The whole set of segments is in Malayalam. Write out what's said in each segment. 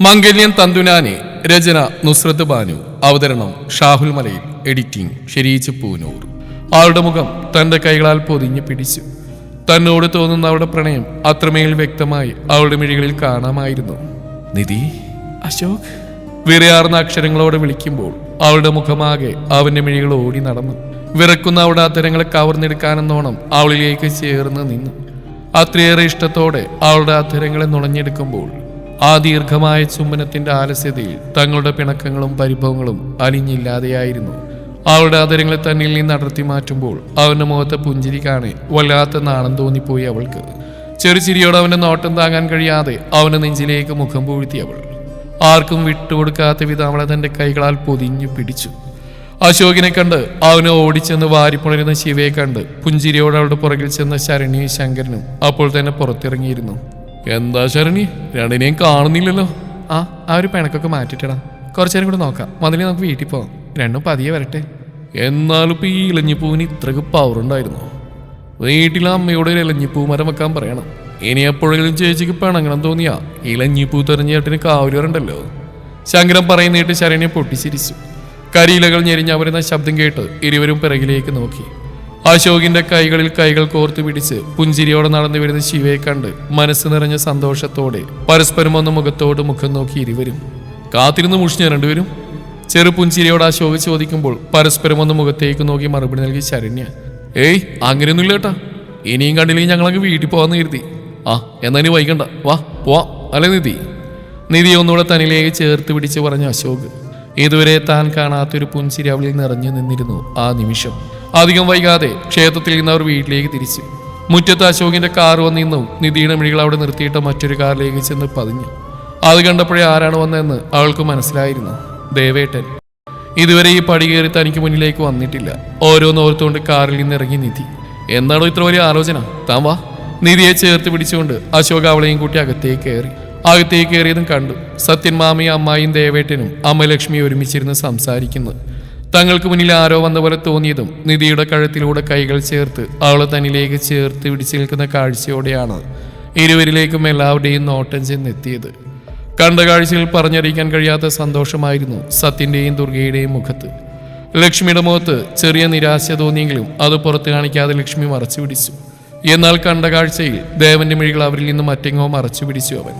മംഗല്യൻ തന്തുനാനെ രചന നുസ്രത്ത് ബാനു. അവതരണം ഷാഹുൽ മലയിൽ എഡിറ്റിംഗ് ഷെരീച്ച് പൂനൂർ. ആളുടെ മുഖം തന്റെ കൈകളാൽ പൊതിഞ്ഞു പിടിച്ചു. തന്നോട് തോന്നുന്ന അവളുടെ പ്രണയം അത്രമേൽ വ്യക്തമായി അവളുടെ മിഴികളിൽ കാണാമായിരുന്നു. നിധി? അശോക്? വിറയാർന്ന അക്ഷരങ്ങളോടെ വിളിക്കുമ്പോൾ അവളുടെ മുഖമാകെ അവന്റെ മിഴികൾ ഓടി നടന്നു. വിറക്കുന്ന അവളുടെ അത്തരങ്ങളെ കവർന്നെടുക്കാനെന്നോണം അവളിലേക്ക് ചേർന്ന് നിന്നു. അത്രയേറെ ഇഷ്ടത്തോടെ അവളുടെ അധരങ്ങളെ നുണഞ്ഞെടുക്കുമ്പോൾ ആ ദീർഘമായ ചുംബനത്തിന്റെ ആലസ്യതയിൽ തങ്ങളുടെ പിണക്കങ്ങളും പരിഭവങ്ങളും അലിഞ്ഞില്ലാതെയായിരുന്നു. അവളുടെ ആദരങ്ങളെ തന്നിൽ നിന്ന് അടർത്തി മാറ്റുമ്പോൾ അവന്റെ മുഖത്തെ പുഞ്ചിരി കാണെ വല്ലാത്ത നാണം തോന്നിപ്പോയി അവൾക്ക്. ചെറുചിരിയോടെ അവന്റെ നോട്ടം താങ്ങാൻ കഴിയാതെ അവന്റെ നെഞ്ചിലേക്ക് മുഖം പൂഴ്ത്തി അവൾ. ആർക്കും വിട്ടുകൊടുക്കാത്ത വിധം അവളെ തന്റെ കൈകളാൽ പൊതിഞ്ഞു പിടിച്ചു. അശോകിനെ കണ്ട് അവനെ ഓടിച്ചെന്ന് വാരിപ്പുണരുന്ന ശിവയെ കണ്ട് പുഞ്ചിരിയോടെ അവളുടെ പുറകിൽ ചെന്ന ശരണിയും ശങ്കരനും അപ്പോൾ തന്നെ പുറത്തിറങ്ങിയിരുന്നു. എന്താ ശരണി? രണ്ടിനെയും കാണുന്നില്ലല്ലോ. ആ ആ ഒരു പിണക്കൊക്കെ മാറ്റിട്ടടാ കുറച്ചു നേരം കൂടെ നോക്കാം. മുതലേ നമുക്ക് വീട്ടിൽ പോകാം രണ്ടും പതിയെ വരട്ടെ. എന്നാലും ഇപ്പൊ ഈ ഇലഞ്ഞിപ്പൂവിന് ഇത്രക്ക് പവർ ഉണ്ടായിരുന്നു? വീട്ടിലെ അമ്മയോട് ഒരു ഇലഞ്ഞിപ്പൂ മരം വെക്കാൻ പറയണം. ഇനി എപ്പോഴെങ്കിലും ചേച്ചിക്ക് പിണങ്ങണം തോന്നിയാ ഇലഞ്ഞിപ്പൂ തെരഞ്ഞേട്ടിന് കാവൽ വരണ്ടല്ലോ ശങ്കരൻ പറയുന്നിട്ട് ശരണ്യെ പൊട്ടിച്ചിരിച്ചു. കരിയിലകൾ ഞെരിഞ്ഞവരുന്ന ശബ്ദം കേട്ട് ഇരുവരും പിറകിലേക്ക് നോക്കി. അശോകിന്റെ കൈകളിൽ കൈകൾ കോർത്തു പിടിച്ച് പുഞ്ചിരിയോടെ നടന്നു വരുന്ന ശിവയെ കണ്ട് മനസ്സ് നിറഞ്ഞ സന്തോഷത്തോടെ പരസ്പരം ഒന്ന് മുഖത്തോട് മുഖം നോക്കി ഇരുവരും. കാത്തിരുന്ന് മുഷിഞ്ഞ രണ്ടുപേരും. ചെറു പുഞ്ചിരിയോട് അശോക് ചോദിക്കുമ്പോൾ പരസ്പരം ഒന്ന് മുഖത്തേക്ക് നോക്കി മറുപടി നൽകി ശരണ്യ. ഏയ് അങ്ങനെയൊന്നുമില്ല കേട്ടാ ഇനിയും കണ്ടില്ലെങ്കിൽ ഞങ്ങളങ്ങ് വീട്ടിൽ പോകാന്ന് കരുതി. ആ എന്നാ ഇനി വൈകണ്ട. വാ പോവാം. അല്ലേ നിധി? നിധി ഒന്നുകൂടെ തനിലേക്ക് ചേർത്ത് പിടിച്ച് പറഞ്ഞ അശോക്. ഇതുവരെ താൻ കാണാത്തൊരു പുഞ്ചിരി അവളിൽ നിറഞ്ഞു നിന്നിരുന്നു ആ നിമിഷം. അധികം വൈകാതെ ക്ഷേത്രത്തിൽ നിന്ന് അവർ വീട്ടിലേക്ക് തിരിച്ചു. മുറ്റത്ത് അശോകിന്റെ കാർ വന്നിന്നും നിധിയുടെ മിഴികൾ അവിടെ നിർത്തിയിട്ട മറ്റൊരു കാറിലേക്ക് ചെന്ന് പതിഞ്ഞു. അത് കണ്ടപ്പോഴേ ആരാണ് വന്നതെന്ന് അവൾക്ക് മനസ്സിലായിരുന്നു. ദേവേട്ടൻ. ഇതുവരെ ഈ പടി കയറി തനിക്ക് മുന്നിലേക്ക് വന്നിട്ടില്ല. ഓരോന്ന് ഓർത്തുകൊണ്ട് കാറിൽ നിന്ന് ഇറങ്ങി നിധി. എന്താണോ ഇത്ര വലിയ ആലോചന? താൻ വാ. നിധിയെ ചേർത്ത് പിടിച്ചുകൊണ്ട് അശോക് അവളെയും കൂട്ടി അകത്തേക്ക് കയറി. അകത്തേക്ക് കയറിയതും കണ്ടു. സത്യൻ മാമയും അമ്മായിയും ദേവേട്ടനും അമ്മലക്ഷ്മിയും ലക്ഷ്മി ഒരുമിച്ചിരുന്ന് സംസാരിക്കുന്നു. തങ്ങൾക്ക് മുന്നിൽ ആരോ വന്ന പോലെ തോന്നിയതും നിധിയുടെ കഴുത്തിലൂടെ കൈകൾ ചേർത്ത് അവളെ തന്നിലേക്ക് ചേർത്ത് പിടിച്ചു നിൽക്കുന്ന കാഴ്ചയോടെയാണ് ഇരുവരിലേക്കും എല്ലാവരുടെയും നോട്ടം ചെന്നെത്തിയത്. കണ്ട കാഴ്ചയിൽ പറഞ്ഞറിയിക്കാൻ കഴിയാത്ത സന്തോഷമായിരുന്നു സത്യന്റെയും ദുർഗയുടെയും മുഖത്ത്. ലക്ഷ്മിയുടെ മുഖത്ത് ചെറിയ നിരാശ തോന്നിയെങ്കിലും അത് പുറത്ത് കാണിക്കാതെ ലക്ഷ്മി മറച്ചു പിടിച്ചു. എന്നാൽ കണ്ട കാഴ്ചയിൽ ദേവന്റെ മിഴികൾ അവരിൽ നിന്ന് മറ്റെങ്ങോ മറച്ചു പിടിച്ചു അവൻ.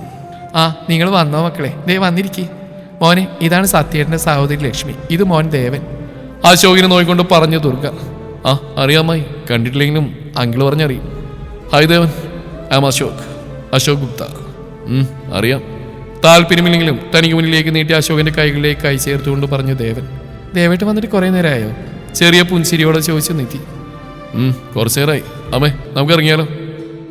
ആ നിങ്ങൾ വന്നോ മക്കളെ. ദേ വന്നിരിക്കേ. മോനെ ഇതാണ് സത്യേട്ടന്റെ സഹോദരി ലക്ഷ്മി. ഇത് മോൻ ദേവൻ. അശോകിനെ നോയിക്കൊണ്ട് പറഞ്ഞു ദുർഗ ആ അറിയാമായി കണ്ടിട്ടില്ലെങ്കിലും അങ്കിൾ പറഞ്ഞറിയും. ഹായ് ദേവൻ. ആം അശോക്. അശോക് ഗുപ്ത. അറിയാം. താല്പര്യമില്ലെങ്കിലും തനിക്ക് മുന്നിലേക്ക് നീട്ടി അശോകിന്റെ കൈകളിലേക്ക് കൈ ചേർത്തുകൊണ്ട് പറഞ്ഞു ദേവൻ. ദേവേട്ട് വന്നിട്ട് കുറേ നേരമായോ ചെറിയ പുൻസിരിയോടെ ചോദിച്ചു നിധി. കുറച്ച് നേരമായി അമ്മേ നമുക്ക് ഇറങ്ങിയാലോ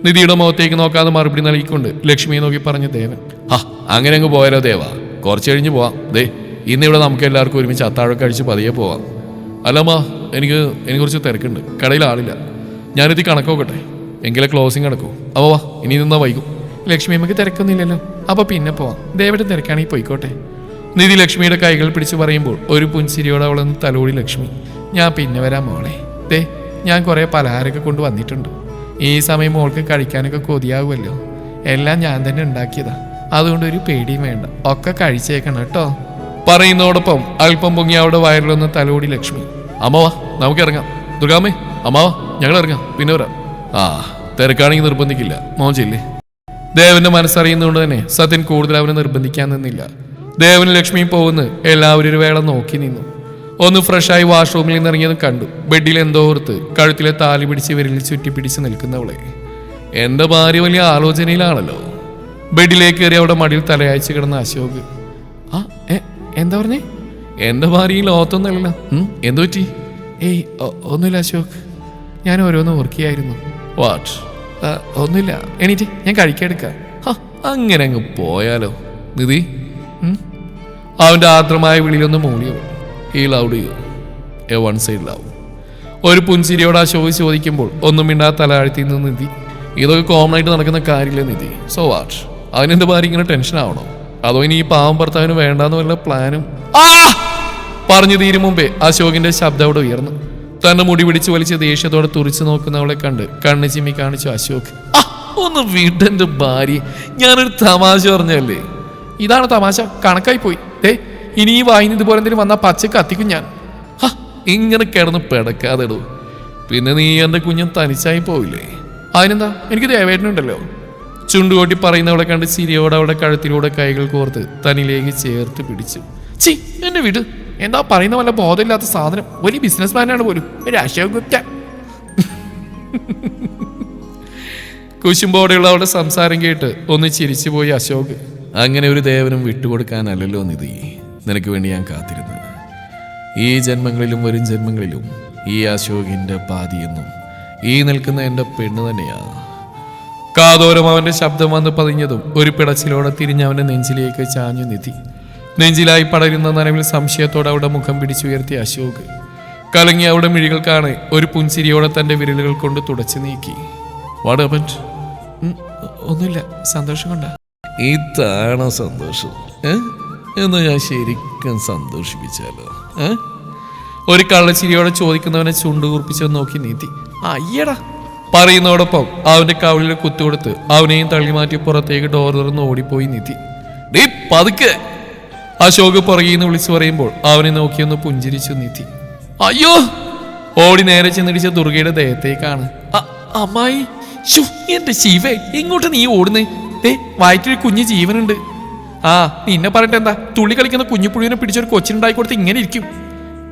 നിധിയുടെ മുഖത്തേക്ക് നോക്കാതെ മറുപടി നൽകിക്കൊണ്ട് ലക്ഷ്മിയെ നോക്കി പറഞ്ഞു ദേവൻ. ആ അങ്ങനെ അങ്ങ് പോയാലോ ദേവ. കുറച്ച് കഴിഞ്ഞ് പോവാം. ദേ ഇന്നിവിടെ നമുക്ക് എല്ലാവർക്കും ഒരുമിച്ച് അത്താഴം കഴിച്ച് പതിയെ പോവാം. അല്ലമ്മ എനിക്ക് എനിക്ക് കുറച്ച് തിരക്കുണ്ട്. കടയിൽ ആളില്ല. ഞാനിത് കണക്കോക്കട്ടെ എങ്കിലേ ക്ലോസിങ് നടക്കൂ. അപ്പോൾ വാ ഇനി നിന്നാ വൈകും. ലക്ഷ്മി അമ്മയ്ക്ക് തിരക്കൊന്നുമില്ലല്ലോ. അപ്പൊ പിന്നെ പോവാം. ദേവയുടെ തിരക്കാണെങ്കിൽ പോയിക്കോട്ടെ. നിധി ലക്ഷ്മിയുടെ കൈകൾ പിടിച്ചു പറയുമ്പോൾ ഒരു പുൻസിരിയോടെ അവളൊന്ന് തലോടി ലക്ഷ്മി. ഞാൻ പിന്നെ വരാം മോളെ. ദേ ഞാൻ കുറേ പലഹാരമൊക്കെ കൊണ്ട് വന്നിട്ടുണ്ട്. ഈ സമയം മോൾക്ക് കഴിക്കാനൊക്കെ കൊതിയാകുമല്ലോ എല്ലാം ഞാൻ തന്നെ ഉണ്ടാക്കിയതാ. അതുകൊണ്ട് ഒരു പേടിയും വേണ്ട. ഒക്കെ കഴിച്ചേക്കണം കേട്ടോ. പറയുന്നതോടൊപ്പം അല്പം പൊങ്ങി അവിടെ വയറിലൊന്ന് തലോടി ലക്ഷ്മി. അമ്മവാ നമുക്ക് ഇറങ്ങാം. ദുർഗാമ്മേ അമ്മാവാ ഞങ്ങൾ ഇറങ്ങാം. പിന്നെ വരാം. ആ തിരക്കാണെങ്കിൽ നിർബന്ധിക്കില്ല. മോൻ ചെല്ലേ. ദേവന്റെ മനസ്സറിയുന്നതുകൊണ്ട് തന്നെ സത്യൻ കൂടുതൽ അവനെ നിർബന്ധിക്കാൻ നിന്നില്ല. ദേവനും ലക്ഷ്മിയും പോകുന്നു എല്ലാവരും ഒരു വേള നോക്കി നിന്നു. ഒന്ന് ഫ്രഷായി വാഷ്റൂമിൽ നിന്ന് ഇറങ്ങിയതും കണ്ടു. ബെഡിൽ എന്തോ ഓർത്ത് കഴുത്തിലെ താലി പിടിച്ച് വിരലിൽ ചുറ്റി പിടിച്ച് നിൽക്കുന്നവളെ എന്റെ ഭാര്യ വലിയ ആലോചനയിലാണല്ലോ. ബെഡിലേക്ക് കയറി അവിടെ മടിയിൽ തലയാഴ്ച കിടന്ന അശോക്. ആ എന്താ പറഞ്ഞേ? എന്റെ ഭാര്യയിൽ ഓത്തൊന്നുമില്ല ലോകത്തൊന്നല്ല എന്തു പറ്റി? ഏയ് ഒന്നുമില്ല അശോക്. ഞാൻ ഓരോന്ന് ഓർക്കിയായിരുന്നു വാട്ട് ഒന്നുമില്ല. എണീറ്റ് ഞാൻ കഴിക്കെടുക്കാം അങ്ങനെ അങ്ങ് പോയാലോ? നിധി? അവന്റെ അവന്റെ ആർദ്രമായ വിളിയിലൊന്ന് മൂടിയോ? ഈ loved you a one side love ഒരു പുൻസിരിയോട് ആ ചോദിച്ച് ചോദിക്കുമ്പോൾ ഒന്നും മിണ്ടാതെ തലാഴ്ത്തി നിന്ന് നിധി ഇതൊക്കെ കോമൺ ആയിട്ട് നടക്കുന്ന കാര്യമില്ല നിധി? സോ വാട്ട് അതിനെന്ത് ഭാര്യ ഇങ്ങനെ ടെൻഷൻ ആവണോ? അതോ ഇനി ഈ പാവം ഭർത്താവിന് വേണ്ടാന്ന് വല്ല പ്ലാനും ആ! പറഞ്ഞു തീരും മുമ്പേ അശോകിന്റെ ശബ്ദം അവിടെ ഉയർന്നു. തന്റെ മുടി പിടിച്ച് വലിച്ച് ദേഷ്യത്തോടെ തുറിച്ചു നോക്കുന്നവളെ കണ്ട് കണ്ണു ചിമ്മി കാണിച്ചു അശോക്. ഒന്ന് വീട്ടെന്റെ ഭാര്യ. ഞാനൊരു തമാശ പറഞ്ഞല്ലേ ഇതാണ് തമാശ. കണക്കായി പോയി. ഏ ഇനി ഈ വായിന്ന് ഇതുപോലെ എന്തെങ്കിലും വന്നാൽ പച്ച കത്തിക്കും ഞാൻ. ഹാ ഇങ്ങനെ കിടന്ന് പിടക്കാതെടൂ. പിന്നെ നീ എന്റെ കുഞ്ഞും തനിച്ചായി പോവില്ലേ? അതിനെന്താ? എനിക്ക് ദേവേട്ടനുണ്ടല്ലോ. ചുണ്ടുകൊട്ടി പറയുന്നവളെ കണ്ട് ചിരിയോടെ അവളുടെ കഴുത്തിലൂടെ കൈകൾ കോർത്ത് തനിലേക്ക് ചേർത്ത് പിടിച്ചു. ചി എന്നെ വീട്. എന്താ പറയുന്ന വല്ല ബോധമില്ലാത്ത സാധനം? വലിയ ബിസിനസ് മാനാണ് പോലും. ഒരു അശോക് ഗുപ്ത കുശുമ്പോടെയുള്ള അവളുടെ സംസാരം കേട്ട് ഒന്ന് ചിരിച്ചു പോയി അശോക്. അങ്ങനെ ഒരു ദേവനും വിട്ടുകൊടുക്കാനല്ലല്ലോ നിധി. നിനക്ക് വേണ്ടി ഞാൻ കാത്തിരുന്നത് ഈ ജന്മങ്ങളിലും വരും ജന്മങ്ങളിലും ഈ അശോകിന്റെ പാതിയെന്നും ഈ നിൽക്കുന്ന എന്റെ പെണ്ണ് തന്നെയാണ് കാതോരം അവന്റെ ശബ്ദം വന്ന് പതിഞ്ഞതും ഒരു പിടച്ചിലോടെ തിരിഞ്ഞ് അവന്റെ നെഞ്ചിലേക്ക് ചാഞ്ഞു നിധി. നെഞ്ചിലായി പടരുന്ന നനവിൽ സംശയത്തോടെ അവിടെ മുഖം പിടിച്ചുയർത്തിയ അശോക്. കലങ്ങി അവിടെ മിഴികൾക്കാണ് കാണെ ഒരു പുഞ്ചിരിയോടെ തന്റെ വിരലുകൾ കൊണ്ട് തുടച്ചു നീക്കി. വാട്ട് ഹപ്പൻഡ് ഒന്നുമില്ല സന്തോഷം കൊണ്ടാ. ഇതാണ് സന്തോഷം. എന്ന് ഞാൻ ശരിക്കും സന്തോഷിപ്പിച്ചാലോ? ഒരു കള്ളച്ചിരിയോടെ ചോദിക്കുന്നവനെ ചുണ്ടുകൂർപ്പിച്ചു നോക്കി നീത്തി അയ്യടാ പറയുന്നതോടൊപ്പം അവന്റെ കവിളിൽ കുത്തുകൊടുത്ത് അവനെയും തള്ളി മാറ്റി പുറത്തേക്ക് ഡോർ തുറന്ന് ഓടിപ്പോയി നീത്തി ഡീ പതുക്കെ. അശോക് പുറകിന്ന് വിളിച്ചു പറയുമ്പോൾ അവനെ നോക്കിയൊന്ന് പുഞ്ചിരിച്ചു നീത്തി. അയ്യോ! ഓടി നേരെ ചെന്നിടിച്ച ദുർഗയുടെ ദേഹത്തേക്കാണ്. അമ്മായി എന്റെ ശിവേ എങ്ങോട്ട് നീ ഓടുന്നേ? ഏ വയറ്റിൽ കുഞ്ഞു ജീവനുണ്ട്. ആ നിന്നെ പറഞ്ഞിട്ട് എന്താ? തുള്ളി കളിക്കുന്ന കുഞ്ഞുപുഴുവിനെ പിടിച്ചൊരു കൊച്ചിനുണ്ടായി കൊടുത്ത് ഇങ്ങനെ ഇരിക്കും.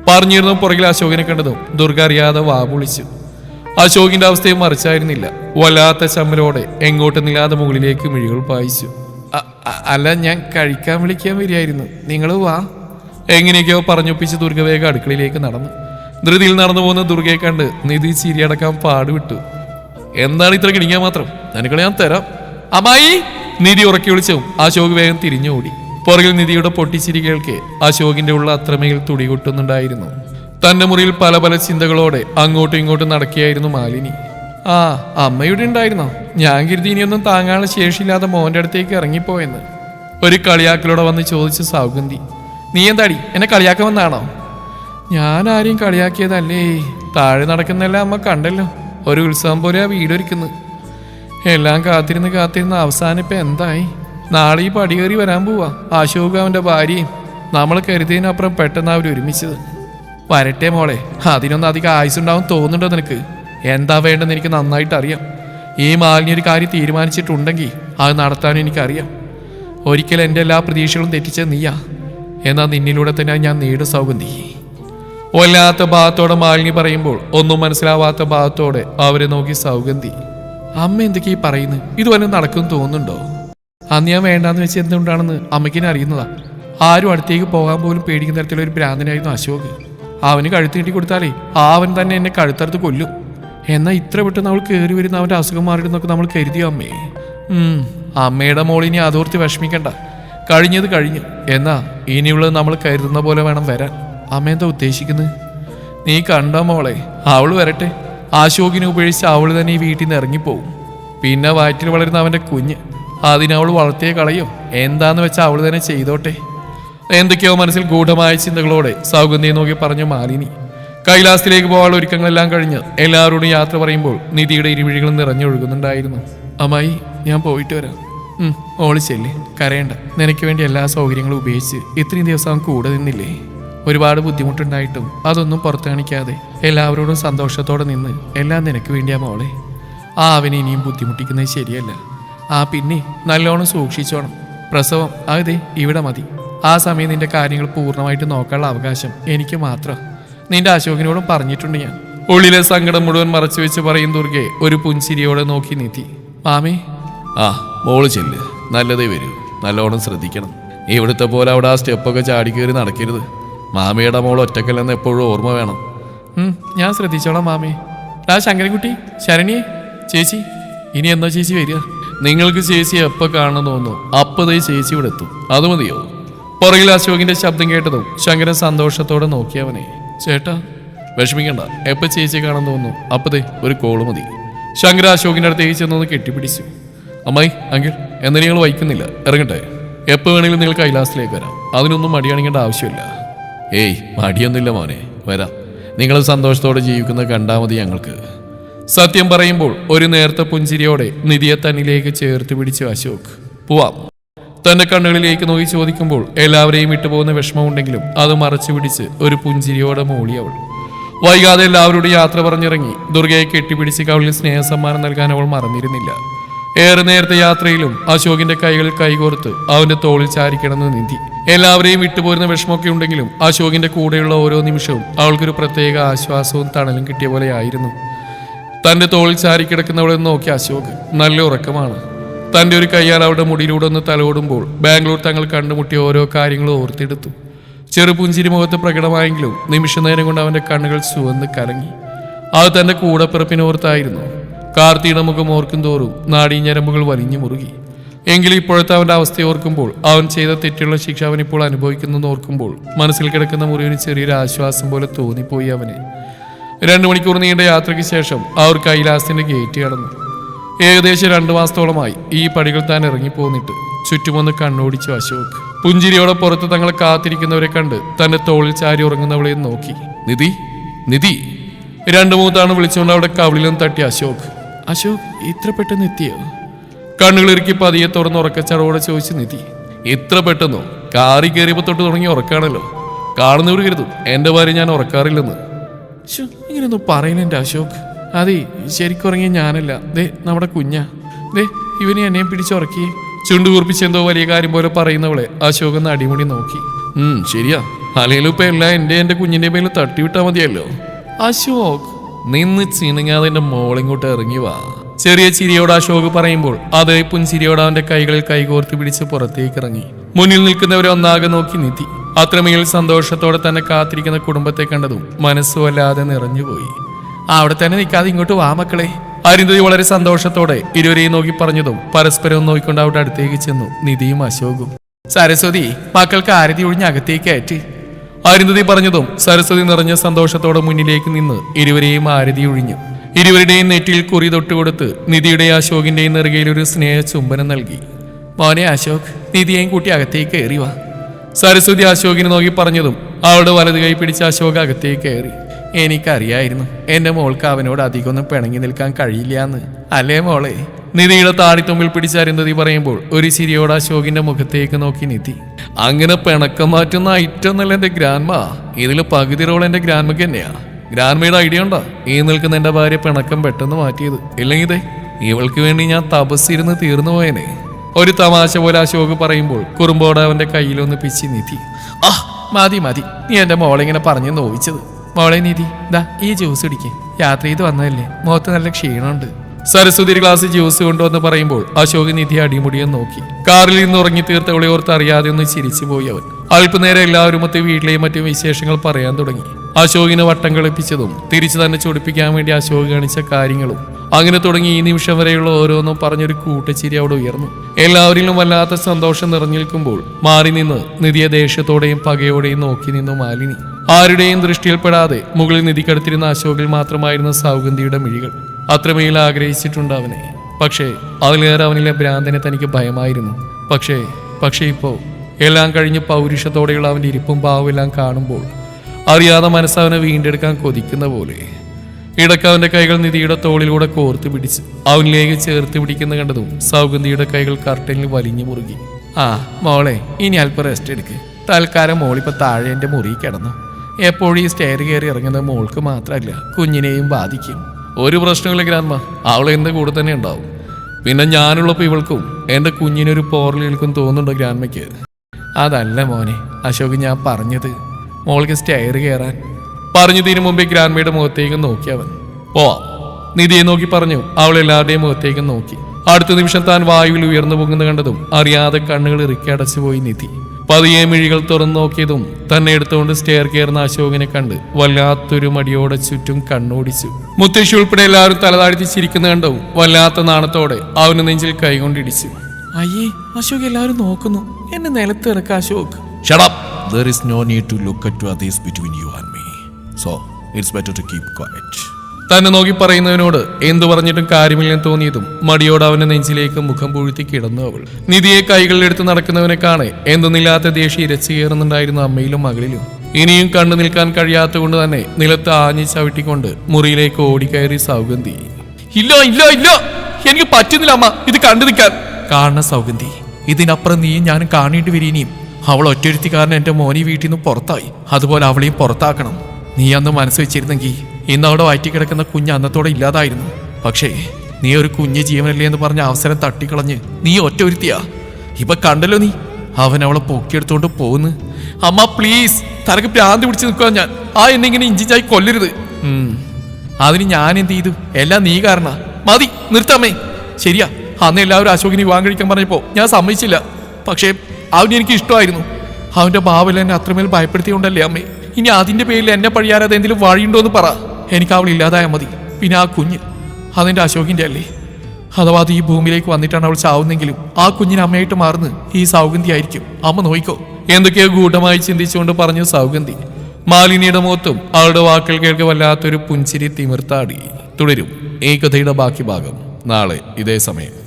പറഞ്ഞിരുന്നു പുറകിൽ അശോകിനെ കണ്ടതും ദുർഗ അറിയാതെ വാ വിളിച്ചു. അശോകിന്റെ അവസ്ഥയും മറിച്ചായിരുന്നില്ല. വല്ലാത്ത ചമ്മലോടെ എങ്ങോട്ടെന്നില്ലാതെ മുകളിലേക്ക് മിഴികൾ പായിച്ചു. അല്ല ഞാൻ കഴിക്കാൻ വിളിക്കാൻ വരികയായിരുന്നു. നിങ്ങൾ വാ. എങ്ങനെയൊക്കെയോ പറഞ്ഞൊപ്പിച്ച് ദുർഗ വേഗം അടുക്കളയിലേക്ക് നടന്നു. ധൃതിയിൽ നടന്നു പോകുന്ന ദുർഗയെ കണ്ട് നിധി ചിരിയടക്കാൻ പാടുവിട്ടു. എന്താണ് ഇത്ര കിണിക്കാൻ മാത്രം? നിനക്കളെ ഞാൻ തരാം. അമ്മായി! നിധി ഉറക്കി വിളിച്ചു അശോക് വേഗം തിരിഞ്ഞോടി. പുറകിൽ നിധിയുടെ പൊട്ടിച്ചിരി കേൾക്കെ അശോകിന്റെ ഉള്ള അത്രമേൽ തുടികൊട്ടുന്നുണ്ടായിരുന്നു. തന്റെ മുറിയിൽ പല പല ചിന്തകളോടെ അങ്ങോട്ടും ഇങ്ങോട്ടും നടക്കുകയായിരുന്നു മാലിനി. ആ അമ്മയുടെ ഉണ്ടായിരുന്നോ? ഞാൻ കരുതി ഇനിയൊന്നും താങ്ങാനുള്ള ശേഷിയില്ലാതെ മോന്റെ അടുത്തേക്ക് ഇറങ്ങിപ്പോയെന്ന്. ഒരു കളിയാക്കലോടെ വന്ന് ചോദിച്ച സൗഗന്ധി നീ എന്താടി? എന്നെ കളിയാക്കാൻ വന്നാണോ? ഞാൻ ആരെയും കളിയാക്കിയതല്ലേ. താഴെ നടക്കുന്നല്ല അമ്മ കണ്ടല്ലോ. ഒരു ഉത്സവം പോലെ ആ വീടൊരുക്കുന്നു എല്ലാം കാത്തിരുന്ന് കാത്തിരുന്ന് അവസാനം ഇപ്പം എന്തായി? നാളെ ഈ പടി കയറി വരാൻ പോവാ. അശോക് അവന്റെ ഭാര്യയും നമ്മൾ കരുതിയതിനപ്പുറം പെട്ടെന്ന് അവർ ഒരുമിച്ചത്. വരട്ടെ മോളെ അതിനൊന്നും അധികം ആയുസുണ്ടാവും തോന്നുന്നുണ്ടോ നിനക്ക്? എന്താ വേണ്ടെന്ന് എനിക്ക് നന്നായിട്ട് അറിയാം. ഈ മാലിന്യ ഒരു കാര്യം തീരുമാനിച്ചിട്ടുണ്ടെങ്കിൽ അത് നടത്താനും എനിക്കറിയാം. ഒരിക്കലും എന്റെ എല്ലാ പ്രതീക്ഷകളും തെറ്റിച്ചത് നീയാ. എന്നാൽ നിന്നിലൂടെ തന്നെ ഞാൻ നേടും സൗഗന്ധി. വല്ലാത്ത ഭാഗത്തോടെ മാലിനി പറയുമ്പോൾ ഒന്നും മനസ്സിലാവാത്ത ഭാഗത്തോടെ അവരെ നോക്കി സൗഗന്ധി. അമ്മ എന്തൊക്കെയാ പറയുന്നു? പറയുന്നത് ഇതുവരെ നടക്കും തോന്നുന്നുണ്ടോ? അന്ന് ഞാൻ വേണ്ടാന്ന് വെച്ച് എന്തുകൊണ്ടാണെന്ന് അമ്മയ്ക്കിനെ അറിയുന്നതാ. ആരും അടുത്തേക്ക് പോകാൻ പോലും പേടിക്കുന്ന തരത്തിലുള്ള ഒരു ഭ്രാന്തനായിരുന്നു അശോക്. അവന് കഴുത്ത് കിട്ടി കൊടുത്താലേ അവൻ തന്നെ എന്നെ കഴുത്തറുത്ത് കൊല്ലും. എന്നാൽ ഇത്ര പെട്ടെന്ന് അവൾ കയറി വരുന്ന അവന്റെ അസുഖം മാറിയിരുന്നൊക്കെ നമ്മൾ കരുതിയോ അമ്മേ. അമ്മയുടെ മോളിനി അതോർത്തി വിഷമിക്കണ്ട. കഴിഞ്ഞത് കഴിഞ്ഞു. എന്നാ ഇനിയുള്ളത് നമ്മൾ കരുതുന്ന പോലെ വേണം വരാൻ. അമ്മ എന്താ ഉദ്ദേശിക്കുന്നത്? നീ കണ്ടോ മോളെ അവൾ വരട്ടെ. അശോകിനെ ഉപേക്ഷിച്ച് അവൾ തന്നെ ഈ വീട്ടിൽ നിന്ന് ഇറങ്ങിപ്പോവും. പിന്നെ വയറ്റിൽ വളരുന്ന അവന്റെ കുഞ്ഞ്. അതിനവൾ വളർത്തിയേ കളയോ. എന്താന്ന് വെച്ചാൽ അവൾ തന്നെ ചെയ്തോട്ടെ. എന്തൊക്കെയോ മനസ്സിൽ ഗൂഢമായ ചിന്തകളോടെ സൗഗന്ധിയെ നോക്കി പറഞ്ഞു മാലിനി. കൈലാസത്തിലേക്ക് പോകാനുള്ള ഒരുക്കങ്ങളെല്ലാം കഴിഞ്ഞ് എല്ലാവരോടും യാത്ര പറയുമ്പോൾ നിധിയുടെ ഇരുമിഴികൾ നിറഞ്ഞൊഴുകുന്നുണ്ടായിരുന്നു അമ്മായി ഞാൻ പോയിട്ട് വരാം. ഓളിച്ചല്ലേ ഓൾ ചെല്ലേ. കരയണ്ട. നിനക്ക് വേണ്ടി എല്ലാ സൗകര്യങ്ങളും ഉപയോഗിച്ച് ഇത്രയും ദിവസം കൂടെ നിന്നില്ലേ? ഒരുപാട് ബുദ്ധിമുട്ടുണ്ടായിട്ടും അതൊന്നും പുറത്തു കാണിക്കാതെ എല്ലാവരോടും സന്തോഷത്തോടെ നിന്ന് എല്ലാം നിനക്ക് വേണ്ടിയാ മോളെ. ആ അവനെ ഇനിയും ബുദ്ധിമുട്ടിക്കുന്നത് ശരിയല്ല. ആ പിന്നെ നല്ലോണം സൂക്ഷിച്ചോണം. പ്രസവം അതെ ഇവിടെ മതി. ആ സമയം നിന്റെ കാര്യങ്ങൾ പൂർണമായിട്ട് നോക്കാനുള്ള അവകാശം എനിക്ക് മാത്രം. നിന്റെ അശോകിനോടും പറഞ്ഞിട്ടുണ്ട് ഞാൻ. ഉള്ളിലെ സങ്കടം മുഴുവൻ മറച്ചു വെച്ച് പറയും ദുർഗെ ഒരു പുഞ്ചിരിയോടെ നോക്കി നീത്തി. മാമേ? ആ മോൾ ചെല്ല്. നല്ലതേ വരൂ. നല്ലോണം ശ്രദ്ധിക്കണം. ഇവിടുത്തെ പോലെ അവിടെ ആ സ്റ്റെപ്പൊക്കെ ചാടി കയറി നടക്കരുത്. മാമിയുടെ മോൾ ഒറ്റക്കല്ലെന്ന് എപ്പോഴും ഓർമ്മ വേണം. ഞാൻ ശ്രദ്ധിച്ചോളാം മാമേ. ആ ശങ്കരൻകുട്ടി ശരണിയെ ചേച്ചി. ഇനി എന്നാ ചേച്ചി വരിക? നിങ്ങൾക്ക് ചേച്ചി എപ്പോൾ കാണണമെന്ന് തോന്നുന്നു. അപ്പതേ ചേച്ചി ഇവിടെ എത്തും. അത് മതിയോ പുറകിൽ അശോകിന്റെ ശബ്ദം കേട്ടതും ശങ്കരൻ സന്തോഷത്തോടെ നോക്കിയവനെ ചേട്ടാ വിഷമിക്കണ്ട. എപ്പോൾ ചേച്ചി കാണാൻ തോന്നുന്നു? അപ്പതേ ഒരു കോൾ മതി. ശങ്കര അശോകിന്റെ അടുത്തേക്ക് ചെന്നൊന്ന് കെട്ടിപ്പിടിച്ചു. അമ്മായി അങ്കിൾ എന്നെ നിങ്ങൾ വഹിക്കുന്നില്ല ഇറങ്ങട്ടെ. എപ്പോൾ വേണമെങ്കിലും നിങ്ങൾ കൈലാസത്തിലേക്ക് വരാം. അതിനൊന്നും മടിയാണിക്കേണ്ട ആവശ്യമില്ല. ഏയ് മടിയൊന്നുമില്ല മോനെ. വരാം. നിങ്ങൾ സന്തോഷത്തോടെ ജീവിക്കുന്ന കണ്ടാൽ മതി ഞങ്ങൾക്ക്. സത്യം പറയുമ്പോൾ ഒരു നേർത്ത പുഞ്ചിരിയോടെ നിധിയെ തന്നിലേക്ക് ചേർത്ത് പിടിച്ചു അശോക്. പോവാം. തന്റെ കണ്ണുകളിലേക്ക് നോക്കി ചോദിക്കുമ്പോൾ എല്ലാവരെയും വിട്ടുപോകുന്ന വിഷമമുണ്ടെങ്കിലും അത് മറച്ചു പിടിച്ച് ഒരു പുഞ്ചിരിയോടെ മൂളി അവൾ. വൈകാതെ എല്ലാവരോടും യാത്ര പറഞ്ഞിറങ്ങി ദുർഗയെ കെട്ടിപ്പിടിച്ച് കവളിൽ സ്നേഹസമ്മാനം നൽകാൻ അവൾ മറന്നിരുന്നില്ല. ഏറെ നേരത്തെ യാത്രയിലും അശോകിന്റെ കൈകളിൽ കൈകോർത്ത് അവന്റെ തോളിൽ ചാരിക്കണമെന്ന് നീന്തി എല്ലാവരെയും വിട്ടുപോരുന്ന വിഷമമൊക്കെ ഉണ്ടെങ്കിലും അശോകിന്റെ കൂടെയുള്ള ഓരോ നിമിഷവും അവൾക്കൊരു പ്രത്യേക ആശ്വാസവും തണലും കിട്ടിയ പോലെയായിരുന്നു തന്റെ തോളിൽ ചാരിക്കിടക്കുന്നവളെ നോക്കി അശോക് നല്ല ഉറക്കമാണ്. തന്റെ ഒരു കയ്യാൽ അവിടെ മുടിയിലൂടെ ഒന്ന് തലോടുമ്പോൾ ബാംഗ്ലൂർ തങ്ങൾ കണ്ടുമുട്ടിയ ഓരോ കാര്യങ്ങളും ഓർത്തെടുത്തു. ചെറുപുഞ്ചിരി മുഖത്ത് പ്രകടമായെങ്കിലും നിമിഷ നേരം കൊണ്ട് അവന്റെ കണ്ണുകൾ ചുവന്ന് കലങ്ങി. അത് തന്റെ കൂടപ്പിറപ്പിനോർത്തായിരുന്നു കാർത്തിയുടെ മുഖം ഓർക്കും തോറും നാടീഞ്ഞരമ്പുകൾ വലിഞ്ഞു മുറുകി. എങ്കിലും ഇപ്പോഴത്തെ അവന്റെ അവസ്ഥയെ ഓർക്കുമ്പോൾ അവൻ ചെയ്ത തെറ്റുള്ള ശിക്ഷ അവൻ ഇപ്പോൾ അനുഭവിക്കുന്നു ഓർക്കുമ്പോൾ മനസ്സിൽ കിടക്കുന്ന മുറിവിന് ചെറിയൊരു ആശ്വാസം പോലെ തോന്നിപ്പോയി അവന്. രണ്ടു മണിക്കൂർ നീണ്ട യാത്രയ്ക്ക് ശേഷം അവർ കൈലാസിന്റെ ഗേറ്റ് കടന്നു. ഏകദേശം രണ്ട് മാസത്തോളമായി ഈ പടികൾ താൻ ഇറങ്ങിപ്പോന്നിട്ട്. ചുറ്റുമൊന്ന് കണ്ണോടിച്ചു അശോക് പുഞ്ചിരിയോടെ പുറത്ത് തങ്ങളെ കാത്തിരിക്കുന്നവരെ കണ്ട് തന്റെ തോളിൽ ചാരി ഉറങ്ങുന്നവളെ നോക്കി. നിധി നിധി. രണ്ടു മൂത്താണ് വിളിച്ചുകൊണ്ട് അവിടെ കവിളിലും തട്ടി അശോക്. അശോക് ഇത്ര പെട്ടെന്ന് എത്തിയോ? കണ്ണുകളിറുക്കി പതിയെ തുറന്ന് ഉറക്കച്ചടവോടെ ചോദിച്ചു നിധി. ഇത്ര പെട്ടെന്നോ? കാറി കയറിയപ്പോ തൊട്ട് തുടങ്ങി ഉറക്കാണല്ലോ. കാണുന്നവർ കരുതും എന്റെ ഭാര്യ ഞാൻ ഉറക്കാറില്ലെന്ന്. ഇങ്ങനെയൊന്നും പറയുന്നെന്റെ അശോക്. അതെ ശരിക്കുറങ്ങിയ ഞാനല്ല. ദേ നമ്മുടെ കുഞ്ഞാ. ദേ ഇവനെ എന്നെയും പിടിച്ചുറക്കി ചുണ്ടു കൂർപ്പിച്ച് എന്തോ വലിയ കാര്യം പോലെ പറയുന്നവളെ അശോകൻ അടിമുടി നോക്കി. ഉം ശരിയാ. അല്ലെങ്കിലും ഇപ്പൊ എല്ലാം എന്റെ എന്റെ കുഞ്ഞിന്റെ മേലെ തട്ടിവിട്ടാ മതിയല്ലോ. അശോക്. നിന്ന് ചിണുങ്ങാതെ എന്റെ മോളിങ്ങോട്ട് ഇറങ്ങി വാ. ചെറിയ ചിരിയോട് അശോക് പറയുമ്പോൾ അതേ പുൻചിരിയോട് അവന്റെ കൈകളിൽ കൈകോർത്ത് പിടിച്ച് പുറത്തേക്ക് ഇറങ്ങി. മുന്നിൽ നിൽക്കുന്നവരെ ഒന്നാകെ നോക്കി നിധി. അത്രമേൽ സന്തോഷത്തോടെ തന്നെ കാത്തിരിക്കുന്ന കുടുംബത്തെ കണ്ടതും മനസ്സുവല്ലാതെ നിറഞ്ഞുപോയി. അവിടെ തന്നെ നിൽക്കാതെ ഇങ്ങോട്ട് വാ മക്കളെ. അരുന്ധതി വളരെ സന്തോഷത്തോടെ ഇരുവരെയും നോക്കി പറഞ്ഞതും പരസ്പരം നോക്കിക്കൊണ്ട് അവിടെ അടുത്തേക്ക് ചെന്നു. നിധിയും അശോകും. സരസ്വതി മക്കൾക്ക് ആരതി ഒഴിഞ്ഞ് അകത്തേക്ക് അയറ്റ് അരുന്ധതി പറഞ്ഞതും സരസ്വതി നിറഞ്ഞ സന്തോഷത്തോടെ മുന്നിലേക്ക് നിന്ന് ഇരുവരെയും ആരതി ഒഴിഞ്ഞു. ഇരുവരുടെയും നെറ്റിയിൽ കുറി തൊട്ടുകൊടുത്ത് നിധിയുടെ അശോകിന്റെയും നെറുകയിൽ ഒരു സ്നേഹ ചുംബനം നൽകി. മോനെ അശോക് നിധിയെയും കൂട്ടി അകത്തേക്ക് കയറി വാ. സരസ്വതി അശോകിനെ നോക്കി പറഞ്ഞതും അവളുടെ വലത് കൈ പിടിച്ച അശോക് അകത്തേക്ക് കയറി. എനിക്കറിയായിരുന്നു. എന്റെ മോൾക്ക് അവനോട് അധികം ഒന്നും പിണങ്ങി നിൽക്കാൻ കഴിയില്ല എന്ന് അല്ലേ മോളെ? നിധിയുടെ താടിത്തുമ്പിൽ പിടിച്ച് അരുന്ധതി പറയുമ്പോൾ ഒരു ചിരിയോട് അശോകിന്റെ മുഖത്തേക്ക് നോക്കി നിധി. അങ്ങനെ പിണക്കം മാറ്റുന്ന ഐറ്റം എന്നല്ല എന്റെ ഗ്രാൻമ. ഇതിൽ പകുതി റോൾ എന്റെ ഗ്രാൻമയ്ക്ക് തന്നെയാ. ഗ്രാൻമയുടെ ഐഡിയ ഉണ്ടോ? ഈ നിൽക്കുന്ന എന്റെ ഭാര്യ പിണക്കം പെട്ടെന്ന് മാറ്റിയത്. ഇല്ലെങ്കിൽ ഇവൾക്ക് വേണ്ടി ഞാൻ തപസ്സിരുന്ന് തീർന്നു പോയനെ. ഒരു തമാശ പോലെ അശോക് പറയുമ്പോൾ കുറുമ്പോടെ അവന്റെ കയ്യിലൊന്ന് പിച്ചി നിധി. ആ മതി മതി. നീ എന്റെ മോളെ ഇങ്ങനെ പറഞ്ഞു നോവിച്ചത്. മോളെ നിധി ദാ ഈ ജ്യൂസ് കുടിക്ക്. യാത്ര ചെയ്ത് വന്നതല്ലേ? മുഖത്ത് നല്ല ക്ഷീണമുണ്ട്. സരസ്വതി ഗ്ലാസ് ജ്യൂസ് കൊണ്ടുവന്ന് പറയുമ്പോൾ അശോക് നിധി അടിമുടിയെ നോക്കി. കാറിൽ നിന്ന് ഉറങ്ങി തീർത്തവളെ ഓർത്ത് അറിയാതെ ഒന്ന് ചിരിച്ചു പോയി അവൻ. അല്പനേരം എല്ലാവരും ഒത്ത് വീട്ടിലെയും മറ്റും വിശേഷങ്ങൾ പറയാൻ തുടങ്ങി. അശോകിന് വട്ടം കളിപ്പിച്ചതും തിരിച്ചു തന്നെ ചൊടിപ്പിക്കാൻ വേണ്ടി അശോക് കാണിച്ച കാര്യങ്ങളും അങ്ങനെ തുടങ്ങി ഈ നിമിഷം വരെയുള്ള ഓരോന്നും പറഞ്ഞൊരു കൂട്ടച്ചിരി അവിടെ ഉയർന്നു. എല്ലാവരിലും വല്ലാത്ത സന്തോഷം നിറഞ്ഞു നിൽക്കുമ്പോൾ മാറി നിന്ന് നിധിയെ ദേഷ്യത്തോടെയും പകയോടെയും നോക്കി നിന്നു മാലിനി. ആരുടെയും ദൃഷ്ടിയിൽപ്പെടാതെ മുകളിൽ നിധി കടുത്തിരുന്ന അശോകിൽ മാത്രമായിരുന്ന സൗഗന്ധിയുടെ മിഴികൾ. അത്രമേൽ ആഗ്രഹിച്ചിട്ടുണ്ട് അവനെ. പക്ഷേ അതിലേറെ അവനിലെ ഭ്രാന്തനെ തനിക്ക് ഭയമായിരുന്നു. പക്ഷേ പക്ഷേ ഇപ്പോൾ എല്ലാം കഴിഞ്ഞ് പൗരുഷത്തോടെയുള്ള അവന്റെ ഇരിപ്പും ഭാവവും എല്ലാം കാണുമ്പോൾ അറിയാതെ മനസ്സവനെ വീണ്ടെടുക്കാൻ കൊതിക്കുന്ന പോലെ. ഇടയ്ക്ക് അവന്റെ കൈകൾ നിധിയുടെ തോളിലൂടെ കോർത്ത് പിടിച്ച് അവനിലേക്ക് ചേർത്ത് പിടിക്കുന്ന കണ്ടതും സൗഗന്ധിയുടെ കൈകൾ കർട്ടനിൽ വലിഞ്ഞു മുറുകി. ആ മോളെ ഇനി അല്പം റെസ്റ്റ് എടുക്ക്. തൽക്കാലം മോളിപ്പോ താഴെ എന്റെ മുറി കിടന്നു. എപ്പോഴും ഈ സ്റ്റെയർ കയറി ഇറങ്ങുന്നത് മോൾക്ക് മാത്രമല്ല കുഞ്ഞിനെയും ബാധിക്കും. ഒരു പ്രശ്നമില്ല ഗ്രാൻമ അവൾ എന്റെ കൂടെ തന്നെ ഉണ്ടാവും. പിന്നെ ഞാനുള്ളപ്പോൾ ഇവൾക്കും എന്റെ കുഞ്ഞിനൊരു പോറലേൽക്കും തോന്നുന്നുണ്ടോ ഗ്രാൻമയ്ക്ക് അതല്ല മോനെ അശോക് ഞാൻ പറഞ്ഞത് മോൾക്ക് സ്റ്റെയർ കയറാൻ പറഞ്ഞതിനു മുമ്പേ ഗ്രാൻമയുടെ മുഖത്തേക്ക് നോക്കി അവൻ. പോവാം നിധിയെ നോക്കി പറഞ്ഞു. അവൾ എല്ലാവരുടെയും മുഖത്തേക്ക് നോക്കി. അടുത്ത നിമിഷം താൻ വായുവിൽ ഉയർന്നു പോകുന്ന കണ്ടതും അറിയാതെ കണ്ണുകൾ ഇറുക്കി അടച്ചു പോയി നിധി. പതിയെ മിഴികൾ തുറന്നു നോക്കിയതും തന്നെ എടുത്തുകൊണ്ട് സ്റ്റെയർ കയറുന്ന അശോകിനെ കണ്ട് വല്ലാത്തൊരു മടിയോടെ ചുറ്റും കണ്ണോടിച്ചു. മുത്തശ്ശി ഉൾപ്പെടെ എല്ലാവരും തലതാഴ്ത്തി ചിരിക്കുന്ന കണ്ടവും വല്ലാത്ത നാണത്തോടെ അവന് നെഞ്ചിൽ കൈകൊണ്ടിടിച്ചു. അയ്യേ അശോക് എല്ലാവരും നോക്കുന്നു. എന്നെ നിലത്ത് ഇറക്ക Ashok. Shut there is no need to look at at between you you and it's better to keep quiet തന്നെ നോക്കി പറയുന്നവനോട് എന്തു പറഞ്ഞിട്ടും കാര്യമില്ലെന്ന് തോന്നിയതും മടിയോട് അവന്റെ നെഞ്ചിലേക്ക് മുഖം പൂഴ്ത്തി കിടന്നു അവൾ. നിധിയെ കൈകളിലെടുത്ത് നടക്കുന്നവനെ കാണെ എന്തെന്നില്ലാത്ത ദേഷ്യം ഇരച്ചു കയറുന്നുണ്ടായിരുന്ന അമ്മയിലും മകളിലും. ഇനിയും കണ്ടു നിൽക്കാൻ കഴിയാത്ത കൊണ്ട് തന്നെ നിലത്ത് ആഞ്ഞി ചവിട്ടിക്കൊണ്ട് മുറിയിലേക്ക് ഓടിക്കയറി സൗഗന്ധി. ഇല്ല ഇല്ല ഇല്ല! എനിക്ക് പറ്റുന്നില്ല അമ്മ. ഇത് കണ്ടു നിൽക്കാൻ. കാണണ സൗഗന്ധി. ഇതിനപ്പുറം നീയും ഞാനും കാണേണ്ടി വരിനിയും അവൾ ഒറ്റൊരുത്തി കാരണം എന്റെ മോനി വീട്ടിൽ നിന്ന് പുറത്തായി. അതുപോലെ അവളെയും പുറത്താക്കണം. നീ അന്ന് മനസ്സ് വെച്ചിരുന്നെങ്കിൽ ഇന്ന് അവിടെ വയറ്റി കിടക്കുന്ന കുഞ്ഞ് അന്നത്തോടെ ഇല്ലാതായിരുന്നു. പക്ഷേ നീ ഒരു കുഞ്ഞ് ജീവനല്ലേ എന്ന് പറഞ്ഞ അവസരം തട്ടിക്കളഞ്ഞ് നീ ഒറ്റ ഒരുത്തിയാ ഇപ്പൊ കണ്ടല്ലോ നീ അവൻ അവളെ പൊക്കിയെടുത്തോണ്ട് പോകുന്നു അമ്മ പ്ലീസ് തനക്ക് ഭ്രാന്ത് പിടിച്ച് നിൽക്കുക ഞാൻ. ആ എന്നെ ഇങ്ങനെ ഇഞ്ചിഞ്ചായി കൊല്ലരുത്. അതിന് ഞാൻ എന്ത് ചെയ്തു? എല്ലാം നീ കാരണ. മതി നിർത്തമ്മേ. ശരിയാ അന്ന് എല്ലാവരും അശോകിന് വിവാഹം കഴിക്കാൻ പറഞ്ഞപ്പോ ഞാൻ സമ്മതിച്ചില്ല. പക്ഷേ അവന് എനിക്ക് ഇഷ്ടമായിരുന്നു. അവന്റെ ബാബല എന്നെ അത്രമേൽ ഭയപ്പെടുത്തിയോണ്ടല്ലേ അമ്മേ. ഇനി അതിന്റെ പേരിൽ എന്നെ പഴിയാരാതെ എന്തെങ്കിലും വഴിയുണ്ടോ എന്ന് പറ. എനിക്ക് അവൾ ഇല്ലാതായാൽ മതി. പിന്നെ ആ കുഞ്ഞ് അതെന്റെ അശോകിന്റെ അല്ലേ? അഥവാ അത് ഈ ഭൂമിയിലേക്ക് വന്നിട്ടാണ് അവൾ ചാവുന്നെങ്കിലും ആ കുഞ്ഞിന് അമ്മയായിട്ട് മാറുന്നു ഈ സൗഗന്ധി ആയിരിക്കും. അമ്മ നോയിക്കോ. എന്തൊക്കെയോ ഗൂഢമായി ചിന്തിച്ചുകൊണ്ട് പറഞ്ഞു സൗഗന്ധി. മാലിനിയുടെ മുഖത്തും അവളുടെ വാക്കുകൾ കേൾക്കെ വല്ലാത്തൊരു പുഞ്ചിരി തിമിർത്താടി. തുടരും. ഈ കഥയുടെ ബാക്കി ഭാഗം. നാളെ ഇതേ സമയം.